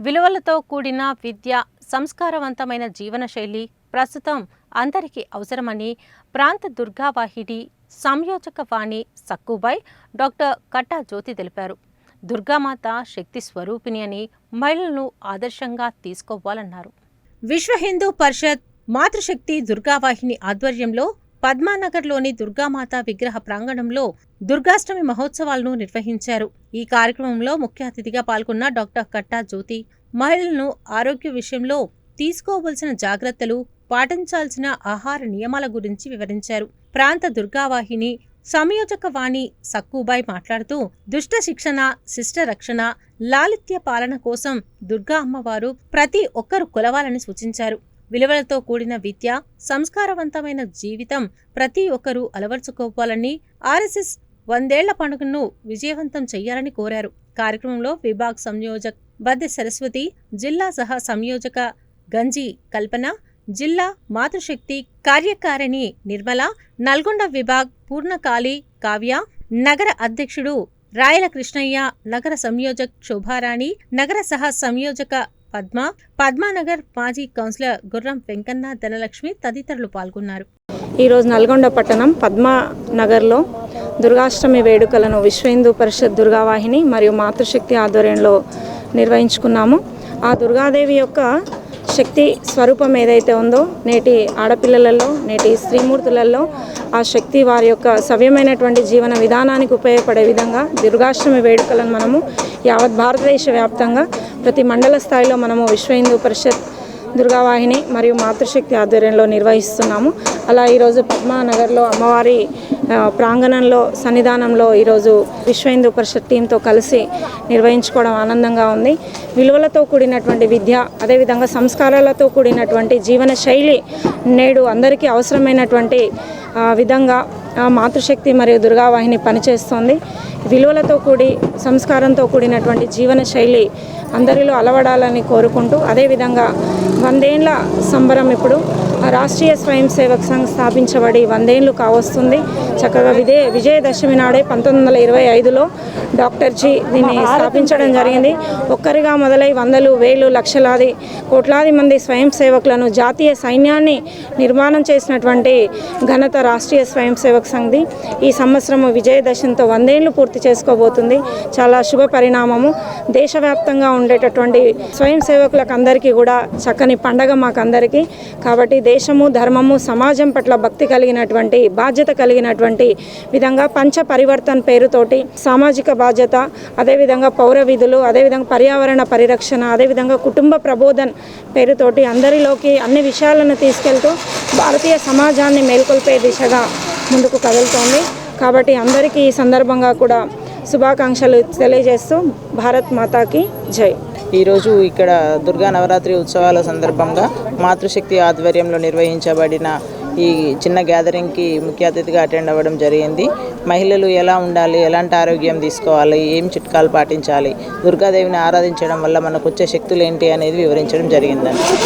విలువలతో కూడిన విద్య సంస్కారవంతమైన జీవనశైలి ప్రస్తుతం అందరికీ అవసరమని ప్రాంత దుర్గావాహిని సంయోజక వాణి సక్కుబాయ్ డాక్టర్ కట్టా జ్యోతి తెలిపారు. దుర్గామాత శక్తి స్వరూపిణి అని మహిళలను ఆదర్శంగా తీసుకోవాలన్నారు. విశ్వ హిందూ పరిషత్ మాతృశక్తి దుర్గావాహిని ఆధ్వర్యంలో పద్మానగర్లోని దుర్గామాత విగ్రహ ప్రాంగణంలో దుర్గాష్టమి మహోత్సవాలను నిర్వహించారు. ఈ కార్యక్రమంలో ముఖ్య అతిథిగా పాల్గొన్న డాక్టర్ కట్టా జ్యోతి మహిళలను ఆరోగ్య విషయంలో తీసుకోవలసిన జాగ్రత్తలు పాటించాల్సిన ఆహార నియమాల గురించి వివరించారు. ప్రాంత దుర్గావాహిని సంయోజక వాణి సక్కుబాయ్ మాట్లాడుతూ దుష్ట శిక్షణ శిష్ట రక్షణ లాలిత్య పాలన కోసం దుర్గా అమ్మవారు ప్రతి ఒక్కరు కొలవాలని సూచించారు. విలువలతో కూడిన విద్య సంస్కారవంతమైన జీవితం ప్రతి ఒక్కరూ అలవర్చుకోవాలని ఆర్ఎస్ఎస్ వందేళ్ళ పండుగను విజయవంతం చేయాలని కోరారు. కార్యక్రమంలో విభాగ్ సంయోజక్ బద్దె సరస్వతి జిల్లా సహ సంయోజక గంజి కల్పన జిల్లా మాతృశక్తి కార్యకారిణి నిర్మల నల్గొండ విభాగ్ పూర్ణకాళి కావ్య నగర అధ్యక్షుడు రాయల కృష్ణయ్య నగర సంయోజక్ శోభారాణి నగర సహ సంయోజక పద్మ. పద్మానగర్ మాజీ కౌన్సిలర్ గుర్రం వెంకన్న ధనలక్ష్మి తదితరులు పాల్గొన్నారు. ఈరోజు నల్గొండ పట్టణం పద్మానగర్లో దుర్గాష్టమి వేడుకలను విశ్వ హిందూ పరిషత్ దుర్గావాహిని మరియు మాతృశక్తి ఆధ్వర్యంలో నిర్వహించుకున్నాము. ఆ దుర్గాదేవి యొక్క శక్తి స్వరూపం ఏదైతే ఉందో నేటి ఆడపిల్లలలో నేటి స్త్రీమూర్తులలో ఆ శక్తి వారి యొక్క సవ్యమైనటువంటి జీవన విధానానికి ఉపయోగపడే విధంగా దుర్గాష్టమి వేడుకలను మనము యావత్ భారతదేశ వ్యాప్తంగా ప్రతి మండల స్థాయిలో మనము విశ్వ హిందూ పరిషత్ దుర్గావాహిని మరియు మాతృశక్తి ఆధ్వర్యంలో నిర్వహిస్తున్నాము. అలా ఈరోజు పద్మానగర్లో అమ్మవారి ప్రాంగణంలో సన్నిధానంలో ఈరోజు విశ్వ హిందూ పరిషత్ టీంతో కలిసి నిర్వహించుకోవడం ఆనందంగా ఉంది. విలువలతో కూడినటువంటి విద్య అదేవిధంగా సంస్కారాలతో కూడినటువంటి జీవన శైలి నేడు అందరికీ అవసరమైనటువంటి విధంగా మాతృశక్తి మరియు దుర్గావాహిని పనిచేస్తోంది. విలువలతో కూడి సంస్కారంతో కూడినటువంటి జీవన శైలి అందరిలో అలవడాలని కోరుకుంటూ అదేవిధంగా వందేండ్ల సంబరం ఇప్పుడు రాష్ట్రీయ స్వయం సేవక్ సంఘ్ స్థాపించబడి వందేండ్లు కావస్తుంది. చక్కగా విదే విజయదశమి నాడే పంతొమ్మిది వందల ఇరవై ఐదులో డాక్టర్ జీ దీన్ని స్థాపించడం జరిగింది. ఒక్కరిగా మొదలై వందలు వేలు లక్షలాది కోట్లాది మంది స్వయం సేవకులను జాతీయ సైన్యాన్ని నిర్మాణం చేసినటువంటి ఘనత రాష్ట్రీయ స్వయం సేవక్ సంఘ్ది. ఈ సంవత్సరం విజయదశమితో వందేళ్ళు పూర్తి చేసుకోబోతుంది. చాలా శుభ పరిణామము. దేశవ్యాప్తంగా ఉండేటటువంటి స్వయం సేవకులకు అందరికీ కూడా చక్కని పండగ మాకందరికీ. కాబట్టి దేశము ధర్మము సమాజం పట్ల భక్తి కలిగినటువంటి బాధ్యత కలిగినటువంటి విధంగా పంచ పరివర్తన్ పేరుతోటి సామాజిక బాధ్యత అదేవిధంగా పౌర విధులు అదేవిధంగా పర్యావరణ పరిరక్షణ అదేవిధంగా కుటుంబ ప్రబోధన్ పేరుతోటి అందరిలోకి అన్ని విషయాలను తీసుకెళ్తూ భారతీయ సమాజాన్ని మేల్కొల్పే దిశగా ముందుకు కదులుతోంది. కాబట్టి అందరికీ ఈ సందర్భంగా కూడా శుభాకాంక్షలు తెలియజేస్తూ భారత్ మాతాకి జై. ఈరోజు ఇక్కడ దుర్గా నవరాత్రి ఉత్సవాల సందర్భంగా మాతృశక్తి ఆధ్వర్యంలో నిర్వహించబడిన ఈ చిన్న గ్యాదరింగ్కి ముఖ్య అతిథిగా అటెండ్ అవ్వడం జరిగింది. మహిళలు ఎలా ఉండాలి? ఎలాంటి ఆరోగ్యం తీసుకోవాలి? ఏం చిట్కాలు పాటించాలి? దుర్గాదేవిని ఆరాధించడం వల్ల మనకు వచ్చే శక్తులు ఏంటి అనేది వివరించడం జరిగిందండి.